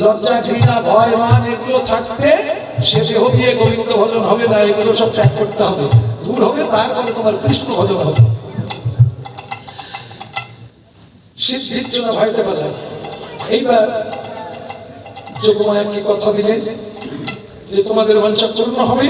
লজ্জা ঘৃণা, ভয় মান এগুলো থাকতে সে দেহ দিয়ে গোবিন্দ ভজন হবে না, এগুলো সব ত্যাগ করতে হবে। দূর হবে, তারপরে তোমার কৃষ্ণ ভজন হবে। সিদ্ধির জন্য ভয়তে পারে এইবার কথা দিলেন? যে তোমাদের বাঞ্ছা পূর্ণ হবে?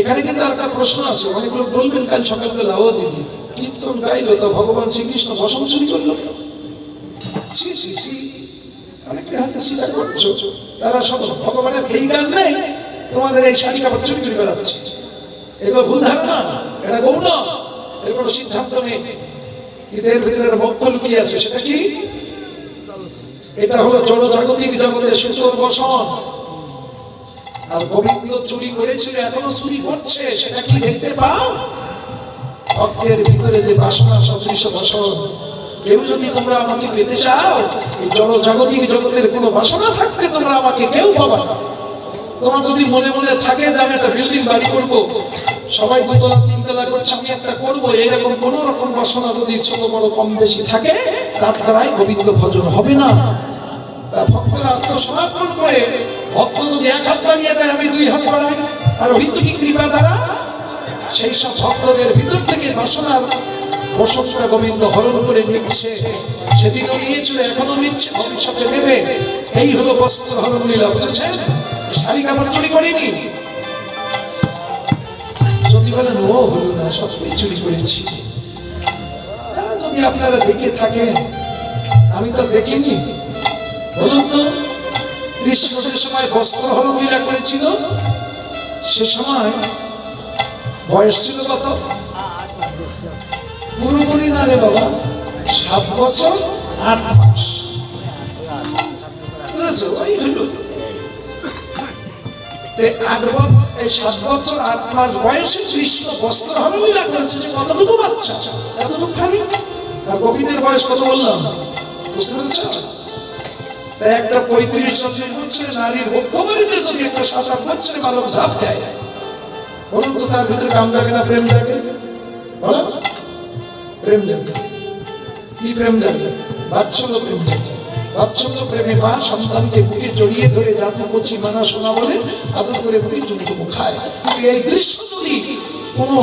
এখানে কিন্তু একটা প্রশ্ন আছে অনেক লোক বলবেন কাল সকালবেলা, ও দিদি, কীর্তন গাইলো তো ভগবান শ্রীকৃষ্ণ চুরি করল। ছি ছি ছি। অনেকে হাতে স্বীকার করছ। তারা সব ভগবানের এই কাজ নেই। তোমাদের এই শাড়ি কাপড় চুরি চুরি বেড়াচ্ছে। এগুলো ভুল ধারণা, এটা গৌণ। এর কোনো সিদ্ধান্ত নেই। কিন্তু এর ভিতরে একটা লুকিয়ে আছে, সেটা কি? এটা হলো জড় জাগতিক জগতের সুতোর বসন। আর গোবিন্দ চুরি করেছিল এখনও চুরি করছে, সেটা কি দেখতে পাও? ভক্তের ভিতরে যে বাসনা, সদৃশ বসন কেউ যদি তোমরা আমাকে পেতে চাও, এই জড় জাগতিক জগতের কোনো বাসনা থাকতে তোমরা আমাকে কেউ পাবা না। তোমার যদি মনে মনে থাকে যে আমি একটা বিল্ডিং বাড়ি করব, সবাই দুতলা, তিনতলা করছে, আমি একটা করব এরকম কোন রকম বাসনা যদি ছোট বড় কম বেশি থাকে, তার দ্বারাই গোবিন্দ ভজন হবে না। তা ভক্তরা আত্মসমর্পণ করে, ভক্ত যদি এক হাত বাড়িয়ে দেয়, আমি দুই হাত বাড়াই আর হইতো কৃপা দ্বারা সেই সব ভক্তদের ভিতর থেকে বাসনার বসতটা গোবিন্দ হরণ করে নিচ্ছে। সেদিনও নিয়েছিল এখনও নিচ্ছে, ভবিষ্যতে নেবে এই হলো বস্ত্র হরণ লীলা, বুঝেছেন? শাড়ি কাপড় চুরি করিনি। যদি বলেন, ও হলো না চুরি করেছি। যদি আপনারা দেখে থাকেন, আমি তো দেখিনি। বলুন তো কৃষ্ণ সে সময় বস্ত্র হরণ লীলা করেছিল? সে সময় বয়স ছিল কত? পুরোপুরি না রে বাবা, সাত বছর, আট মাস। আট বছর এই সাত বছর, আট মাস বয়সে কৃষ্ণ বস্ত্র এতটুকু খালি? আর গোপীদের বয়স কত বললাম? বুঝতে পেরেছ? একটা পঁয়ত্রিশ চল্লিশ বছরের নারীর বক্ষবাড়িতে যদি একটা সাত আট বছরের বালক ঝাঁপ দেয়, বলুন তো তার ভিতরে কাম জাগে না, প্রেম জাগে বলো। প্রেম জাগে কি প্রেম জাগে বাৎসল্য প্রেম জাগে বাৎসল্য প্রেমে মা সন্তানকে বুকে জড়িয়ে ধরে জাতু কচি মানা শোনা বলে আদর করে বুকে চুমুকু খায় কিন্তু এই দৃশ্য যদি কোনো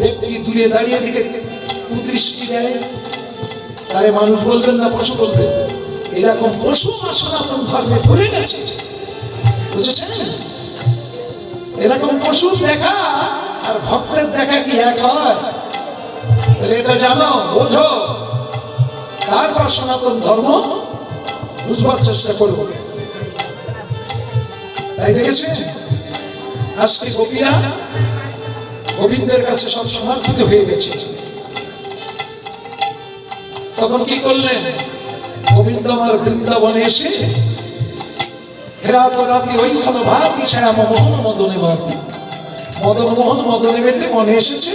ব্যক্তি দূরে দাঁড়িয়ে দিকে কুদৃষ্টি দেয়, তাহলে মানুষ বলবেন না, পশু বলবেন। এরকম পশু মা সনাতন ধর্মে ভরে গেছে। বুঝেছেন? এরকম পশু দেখা আর ভক্তের দেখা কি এক হয়? তাহলে এটা জানো, বোঝো। তারপর সনাতন ধর্ম বুঝবার চেষ্টা করব তাই দেখেছে? আজকে গোপীরা গোবিন্দের কাছে সব সমর্পিত হয়ে গেছে। তখন কি করলেন? গোবিন্দ আমার বৃন্দাবনে এসে হেরাত রাতি ওই ভাতি শ্যাম মোহন মদনে মাতি মদন মোহন মদনে মেতে মনে এসেছে।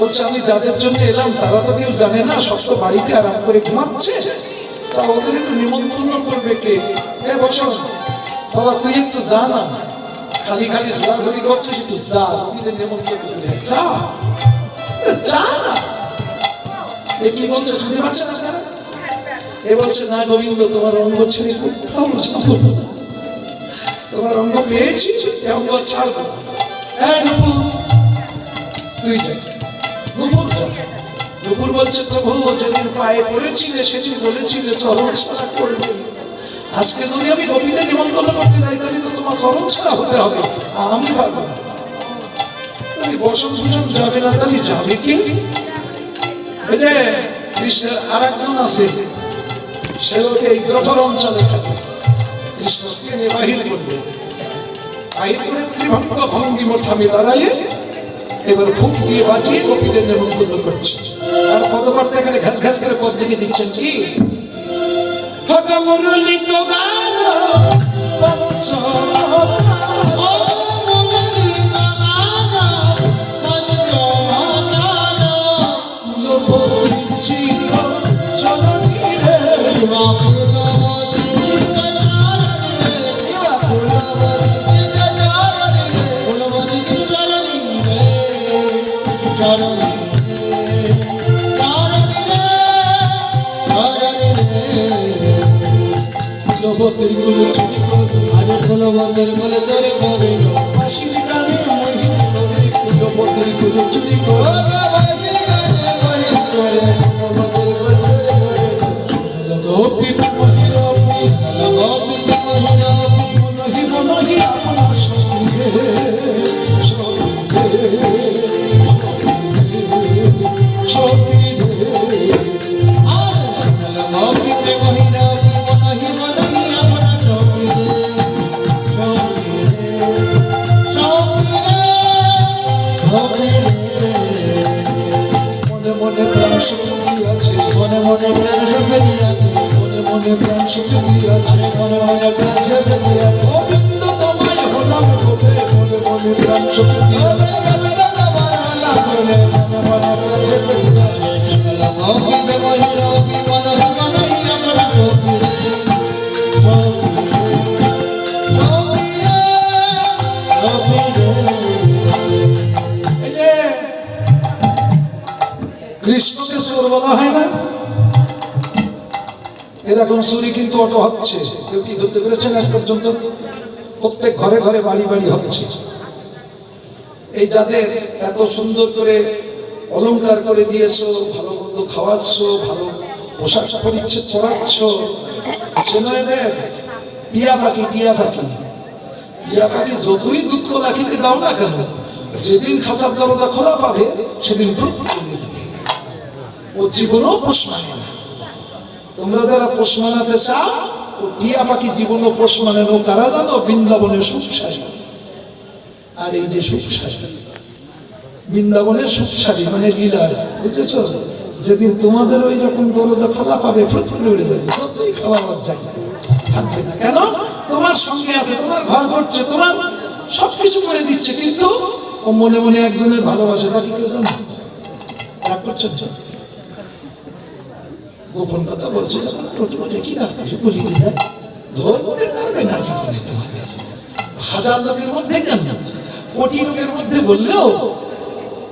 বলছে, আমি যাদের জন্য এলাম, তারা তো কেউ জানে না সব বাড়িতে আরাম করে ঘুমাচ্ছে। তা ওদের একটু নিমন্ত্রণ করবে কে? এ, বসো। বাবা, তুই একটু যা না। খালি খালি ঝোলাঝুলি করছিস, একটু যা। গোপীদের নিমন্ত্রণ করবে। যা। যা না। এ, কি বলছে? শুনতে পাচ্ছে না এ, বলছে, না গোবিন্দ, তোমার অঙ্গ ছেড়ে কোথাও যাব। তোমার অঙ্গ পেয়েছি অঙ্গ ছাড়বো নুপুর তুই যা। নুপুর বলছে প্রভু যেদিন পায়ে পড়েছিলে, সেদিন বলেছিলে চরণ ছাড়া করবে। আজকে যদি আমি গোপীদের নিমন্ত্রণ করতে যাই, তাহলে তো তোমার চরণ ছাড়া হতে হবে আমি পারব তাহলে বসন ভূষণ যাবে না, তাহলে যাবে কি? কৃষ্ণের আর একজন আছে, সে এই জঠর অঞ্চলে থাকে। কৃষ্ণকে বাহির করবে? বাহির করে ত্রিভঙ্গ ভঙ্গি মোঠামে দাঁড়াইয়ে এবার ফুক দিয়ে বাঁচিয়ে গোপীদের নেমন্তন্ন করছে। আর পদবার এখানে ঘাস ঘাস করে পদ দিকে দিচ্ছেন কি? বংশ ও কুলে ছিল চরণীরে কুলবতের কুল চুরি করে আরে কুলবতের কুলে চুরি করে বাবাসির মনে মনে প্রাণ সুখী আছে, মনে মনে প্রাণ সুখে দিয়াছে মনে মনে প্রাণ সুখী আছে, মনে মনে প্রাণ সুখে দিয়াছে গোবিন্দ তোমায় হলাম বলে মনে মনে প্রাণ সুখী আছে। এই কৃষ্ণকে সুর বলা হয় না? এরকম সুরি কিন্তু অটো হচ্ছে। কেউ কি ধরতে পেরেছেন? আজ পর্যন্ত প্রত্যেক ঘরে ঘরে বাড়ি বাড়ি হচ্ছে। এই যাদের এত সুন্দর করে অলংকার করে দিয়েছ, ভালো মন্দ খাওয়াচ্ছ, ভালো পোশাক পরাচ্ছ চেনো এদের টিয়া পাখি টিয়া পাখি টিয়া পাখি যতই দুঃখ রাখিতে দাও না কেন, যেদিন খাসার দরজা খোলা পাবে, সেদিন ফুট ও জীবনও পোষ মানে তোমরা যারা পোষ মানাতে চাও, ও টিয়া পাখি জীবনও পোষ মানে। ও কারা জানো? বৃন্দাবনের সুখ সাজা আর এই যে সুখ সাজা বৃন্দাবনের সুখ মানে লীলার বুঝেছ? যেদিন তোমাদের ওই রকম দরজা খোলা পাবে করে উড়ে যাবে। যতই খাবার লজ্জা থাকবে না। কেন? তোমার সঙ্গে আছে, তোমার ঘর করছে, তোমার সবকিছু করে দিচ্ছে, কিন্তু ও মনে মনে একজনের ভালোবাসে তাকে কেউ জানে? রাগ করছেন? গোপন কথা বলছে হাজার লোকের মধ্যে কেন? কোটি লোকের মধ্যে বললেও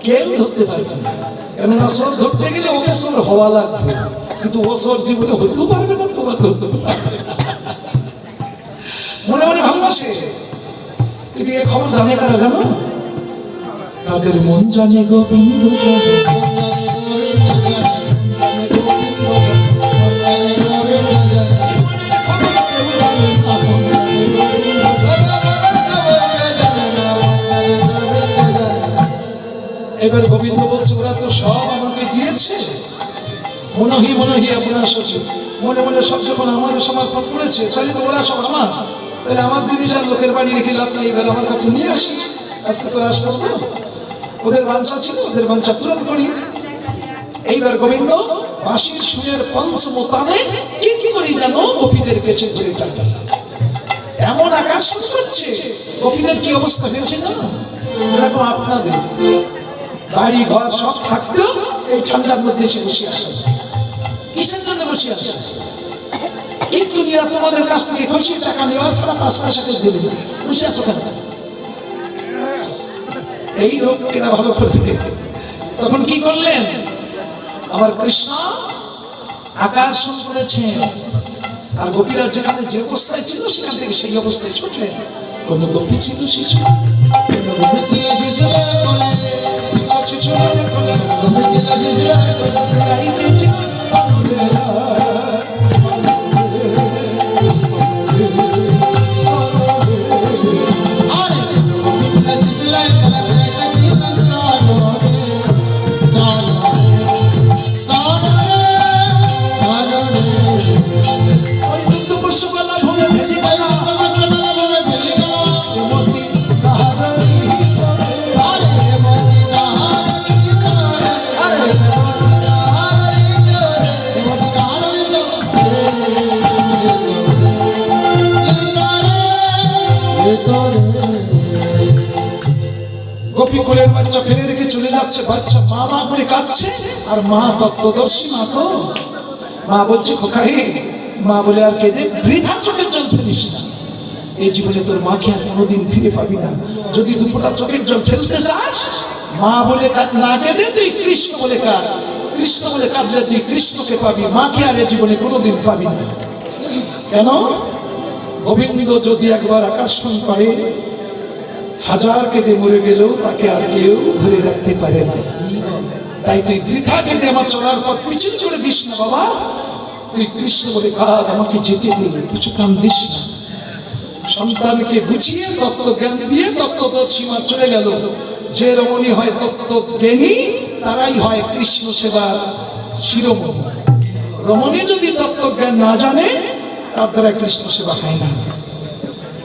কেউ ধরতে পারবে না। কেননা ধরতে গেলে ওকে হওয়া লাগবে। কিন্তু ও জীবনে হতেও পারবে না, তোমার ধরতে পারবে মনে মনে ভালোবাসে? কিন্তু এ খবর জানে কারা জানো? তাদের মন জানে গোবিন্দ জানে। এবার গোবিন্দ বলছে ওরা তো সব আমাকে দিয়েছে। মনহি মনহি আপনার সচিব মনে মনে সব যখন আমার সমর্পণ করেছে, তাহলে তো ওরা সব আমার। তাহলে আমার জিনিস আর লোকের বাড়ি রেখে লাভ নেই, এবার আমার কাছে নিয়ে আসি। আজকে তো রাস করব ওদের বাঞ্ছা ছিল, ওদের বাঞ্ছা পূরণ করি। এইবার গোবিন্দ বাঁশির সুরের পঞ্চম তানে কি কি করি জানো গোপীদের কেছে ধরে টাকা এমন আকাশ করছে, গোপীদের কি অবস্থা হয়েছে না? যেরকম আপনাদের। বাড়ি ঘর সব থাকতেও এই ঠান্ডার মধ্যে এসে বসে আসে। কিসের জন্য বসে আসে? কিন্তু নিয়ে তোমাদের কাছ থেকে খুশি টাকা নেওয়া ছাড়া পাঁচ পয়সা করে দেবে। বসে আছো কেন? এই লোককেরা ভালো করে তখন কি করলেন? আমার কৃষ্ণ আকর্ষণ করেছেন। আর গোপীরা যেখানে যে অবস্থায় ছিল, সেখান থেকে সেই অবস্থায় ছুটলেন। কোন গোপী ছিল সেই ছিল আছে ছোট যাচ্ছে বাচ্চা মা মা করে কাঁদছে, আর মা তত্ত্বদর্শী মা তো। মা বলছে, খোকারে, মা বলে আর কেঁদে বৃথা চোখের জল ফেলিস না। এই জীবনে তোর মাকে আর কোনোদিন ফিরে পাবি না। যদি দুপোটা চোখের জল ফেলতে চাস, মা বলে কাঁদ, না কেঁদে তুই কৃষ্ণ বলে কাঁদ। কৃষ্ণ বলে কাঁদলে তুই কৃষ্ণকে পাবি, মাকে আর এ জীবনে কোনোদিন পাবি না। কেন? গোবিন্দ যদি একবার আকর্ষণ করে হাজার কেঁদে মরে গেলেও তাকে আর কেউ ধরে রাখতে পারে না। তাই তুই বৃথা কেঁদে আমার চলার পর পিছন চলে দিস না বাবা। তুই কৃষ্ণ বলে কাজ আমাকে যেতে দে, কিছু কাম দিস না। সন্তানকে বুঝিয়ে তত্ত্ব জ্ঞান দিয়ে তত্ত্বদর্শীমা চলে গেল। যে রমণী হয় তত্ত্ব জ্ঞানী তারাই হয় কৃষ্ণ সেবার শিরোমণি। রমণী যদি তত্ত্বজ্ঞান না জানে, তার দ্বারা কৃষ্ণ সেবা হয় না।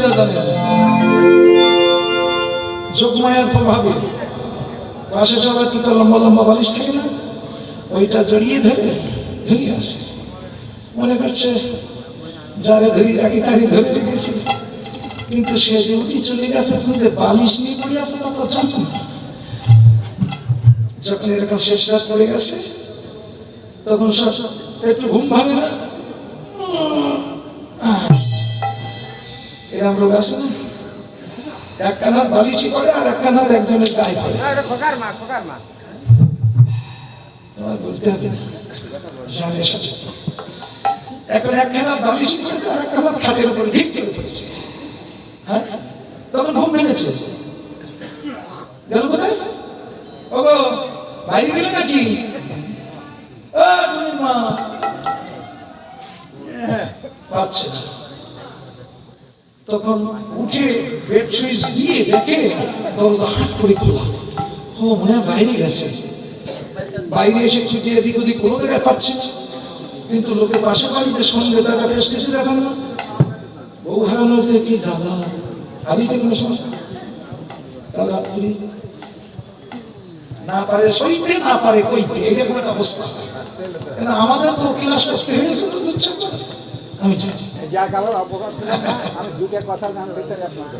যাচ্ছে স্বামীরা জানে যোগমায়ার প্রভাবে পাশে লম্বা লম্বা বালিশ থাকে না, ওইটা জড়িয়ে ধরে, ধরিয়ে আসে। মনে করছে, যারে ধরি রাখি ধরে রেখেছি। কিন্তু সে যে উঠি চলে গেছে, তুমি যে বালিশ নিয়ে পড়ে আছে তা তো জানো না। যখন এরকম শেষ রাত পড়ে গেছে, তখন সব একটু ঘুম ভাঙে না। এরম রোগ আছে না? এক কানার বালিশি করে আর এক কানার একজনের গায়ে মা তোমার বলতে হবে এখন একখানা বালিশি করেছে আর একখানা খাটের উপর ভিক করে পড়েছে হ্যাঁ? তখন ঘুম ভেঙেছে। গেল কোথায়? ও গো বাইরে গেলে নাকি? পাচ্ছে না। তখন উঠে বেড সুইচ দিয়ে দেখে দরজা হাট করে খোলা। ও, মনে হয় বাইরে গেছে। বাইরে এসে খুঁজে এদিক ওদিক কোনো জায়গায় পাচ্ছে কিন্তু লোকের পাশে বাড়িতে সঙ্গে তার একটা স্টেশন রাখান না। বউ হারানো হয়েছে, কি ঝাঁঝা হারিয়েছে কোনো সমস্যা তার রাত্রি না পারে, সইতে না পারে, কইতে, এরকম একটা অবস্থা। আমাদের তো ক্লাস করতে হয়েছে তো দুচ্ছ আমি কালার অবকাশ ছিলাম না। আমি দুটো কথার জানতে চাই আপনাকে